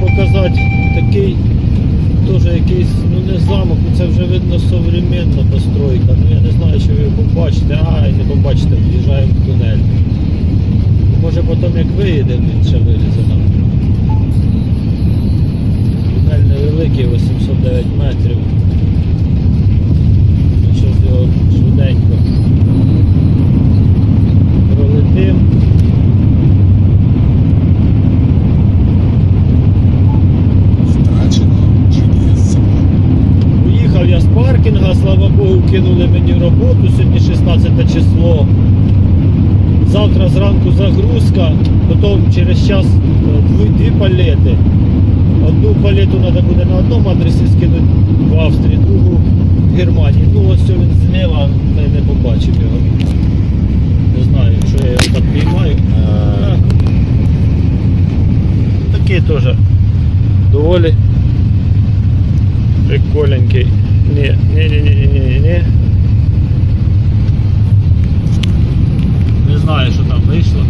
показати такий теж якийсь, ну не замок, ну це вже видно современна постройка. Ну я не знаю, чи ви його побачите, а не побачите, в'їжджаємо в тунель. Може потім як виїдемо, він ще вилізе нам. Тунель невеликий, 809 метрів. Паркінга, слава Богу, кинули мені роботу, сьогодні 16 число. Завтра зранку загрузка, потім через час е, дві, дві палети. Одну палету треба буде на одному адресі скинути в Австрії, другу в Германії. Ну ось він зліва, не, не побачив його. Не знаю, якщо я його так піймаю. Е, Такий теж доволі приколенький. Ні, ні, ні, ні, ні, ні, ні. Не знаю, що там вийшло.